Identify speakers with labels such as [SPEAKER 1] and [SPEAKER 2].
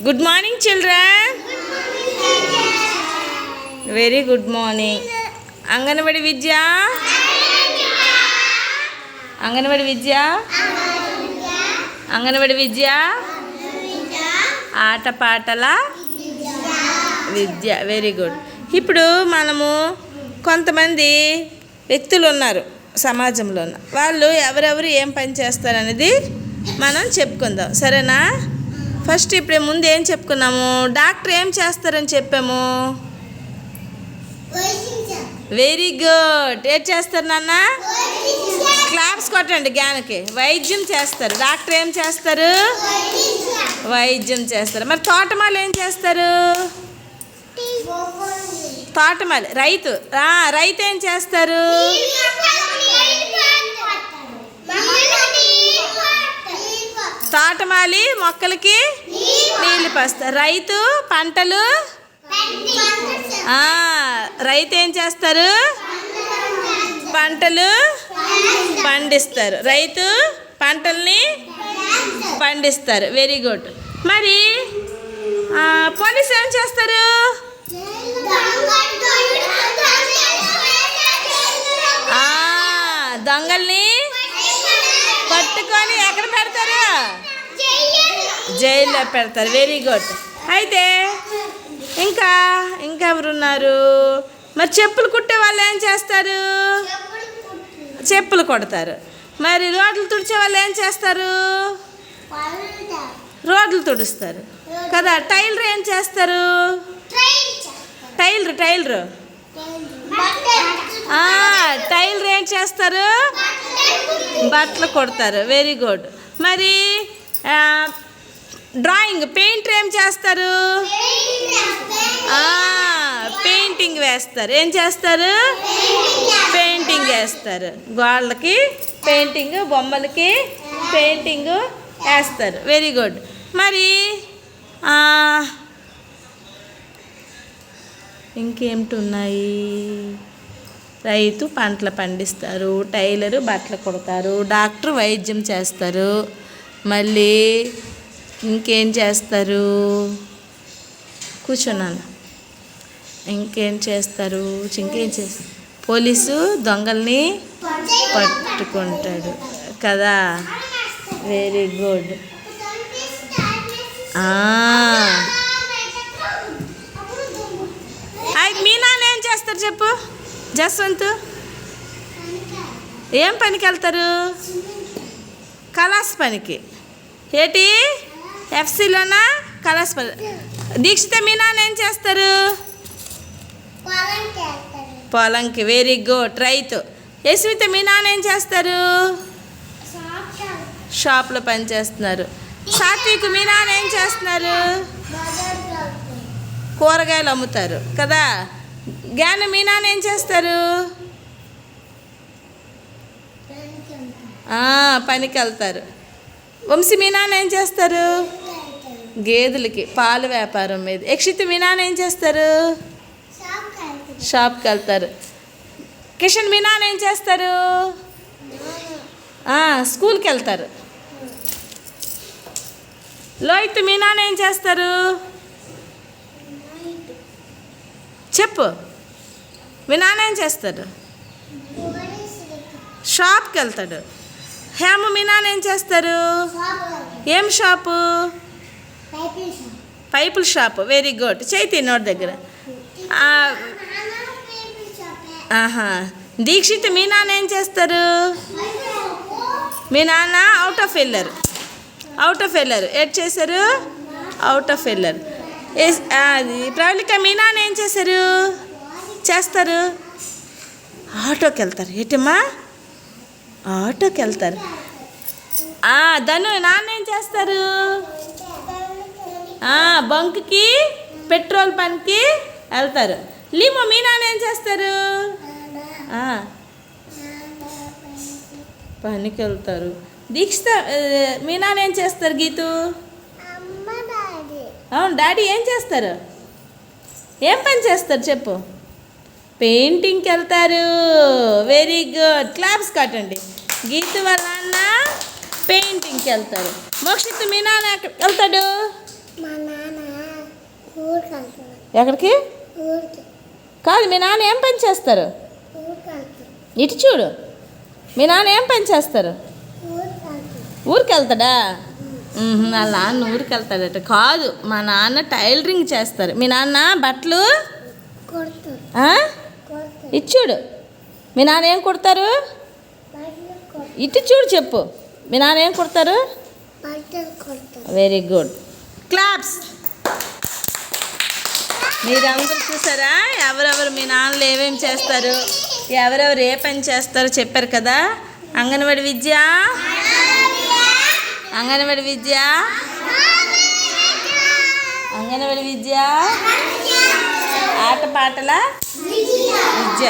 [SPEAKER 1] Good morning children very good morning anganwadi విద్య అంగన్వాడి విద్య అంగన్వాడి విద్య ఆటపాటల విద్య. వెరీ గుడ్ ఇప్పుడు మనము కొంతమంది వ్యక్తులు ఉన్నారు సమాజంలో ఉన్న వాళ్ళు ఎవరెవరు ఏం పని చేస్తారనేది మనం చెప్పుకుందాం. సరేనా? ఫస్ట్ ఇప్పుడు ముందు ఏం చెప్పుకున్నాము? డాక్టర్ ఏం చేస్తారని చెప్పాము? వెరీ గుడ్ ఏం చేస్తారు నాన్న? క్లాప్స్ కొట్టండి గ్యాన్కి. వైద్యం చేస్తారు. డాక్టర్ ఏం చేస్తారు? వైద్యం చేస్తారు. మరి తోటమాలు ఏం చేస్తారు? తోటమాలి. రైతు. రైతు ఏం చేస్తారు? తోటమాలి మొక్కలకి నీళ్ళు పోస్తారు రైతు పంటలు రైతు ఏం చేస్తారు? పంటలు పండిస్తారు. రైతు పంటల్ని పండిస్తారు. వెరీ గుడ్ మరి పోలీస్ ఏం చేస్తారు? దొంగల్ని పట్టుకొని ఎక్కడ పెడతారు? జైల్లో పెడతారు. వెరీ గుడ్ అయితే ఇంకా ఇంకెవరున్నారు? మరి చెప్పులు కుట్టే వాళ్ళు ఏం చేస్తారు? చెప్పులు కొడతారు. మరి రోడ్లు తుడిచే వాళ్ళు ఏం చేస్తారు? రోడ్లు తుడుస్తారు. కదా టైలర్ ఏం చేస్తారు? Tailor tailor. టైలర్ ఏం చేస్తారు? బట్టలు కొడతారు. వెరీ గుడ్ మరి డ్రాయింగ్ పెయింటర్ ఏం చేస్తారు? పెయింటింగ్ వేస్తారు. ఏం చేస్తారు? పెయింటింగ్ వేస్తారు. గోడలకి పెయింటింగ్ బొమ్మలకి పెయింటింగ్ వేస్తారు. వెరీ గుడ్ మరి ఇంకేమిటున్నాయి ఉన్నాయి రైతు పంటలు పండిస్తారు టైలరు బట్టలు కుడతారు డాక్టర్ వైద్యం చేస్తారు. మళ్ళీ ఇంకేం చేస్తారు? కూర్చున్నాను. ఇంకేం చేస్తారు? ఇంకేం చేస్తారు పోలీసు దొంగల్ని పట్టుకుంటాడు. కదా? వెరీ గుడ్ అది మీ నాన్న ఏం చేస్తారు చెప్పు? జస్వంత్? ఏం పనికి వెళ్తారు కలాస్ పనికి. ఏటి? ఎఫ్సీలోనా? కలాస్ దీక్షిత మీ నాన్న ఏం చేస్తారు? పొలంకి వెరీ గుడ్ రైతు యశ్విత మీ నాన్న ఏం చేస్తారు? షాప్లో పని చేస్తున్నారు. సాత్విక్ మీ నాన్న ఏం చేస్తున్నారు? కూరగాయలు అమ్ముతారు కదా? జ్ఞానం మీ నాన్న ఏం చేస్తారు? పనికి వెళ్తారు వంశీ మీ నాన్న ఏం చేస్తారు? గేదెలకి పాల వ్యాపారం మీద. యక్షిత్ మీ నాన్న ఏం చేస్తారు? షాప్కి వెళ్తారు. కిషన్ మీ నాన్న ఏం చేస్తారు? స్కూల్కి వెళ్తారు. లోహిత్ మీ నాన్న ఏం చేస్తారు? చెప్పు. మీ నాన్న ఏం చేస్తాడు షాప్కి వెళ్తాడు. హేమ మీ నాన్న ఏం చేస్తారు? ఏం షాపు? పైపుల షాప్. వెరీ గుడ్ చైతి నోటి దగ్గర. ఆహా. దీక్షిత్ మీ నాన్న ఏం చేస్తారు? మీ నాన్న అవుట్ ఆఫ్ వెళ్ళారు అవుట్ ఆఫ్ వెళ్ళారు ఎట్ చేశారు? అవుట్ ఆఫ్ వెళ్ళారు అది ప్రవళిక మీ నాన్న ఏం చేశారు? చేస్తారు. ఆటోకి వెళ్తారు. ఎటమ్మా ఆటోకి వెళ్తారు. ధను నాన్న ఏం చేస్తారు? బంక్కి పెట్రోల్ పనికి వెళ్తారు. లీమో మీ నాన్న ఏం చేస్తారు? పనికి వెళ్తారు. దీక్షిత మీ నాన్న ఏం చేస్తారు గీతు? అవును డాడీ ఏం చేస్తారు? ఏం పని చేస్తారు చెప్పు. పెయింటింగ్కి వెళ్తారు. Very good. క్లాప్స్ కట్టండి గీతు వాళ్ళ నాన్న పెయింటింగ్కి వెళ్తారు. మోక్షిత్ మీ నాన్న వెళ్తాడు?
[SPEAKER 2] మా నాన్న
[SPEAKER 1] ఎక్కడికి? కాదు మీ నాన్న ఏం పని చేస్తారు? ఇటు చూడు. మీ నాన్న ఏం పని చేస్తారు? ఊరికి వెళ్తాడా వాళ్ళ నాన్న ఊరికి వెళ్తాడట కాదు మా నాన్న టైలరింగ్ చేస్తారు. మీ నాన్న బట్టలు? ఆ? ఇటు చూడు. మీ నాన్న ఏం కుడతారు? ఇటు చూడు చెప్పు. మీ నాన్న ఏం కుడతారు? Very good. క్లాప్స్. మీరందరూ చూసారా? ఎవరెవరు మీ నాన్నలు ఏమేమి చేస్తారు? ఎవరెవరు ఏ పని చేస్తారో చెప్పారు కదా? అంగన్వాడి విద్య? అంగన్వాడి విద్య? అంగన్వాడి విద్య? ఆటపాటల విద్య.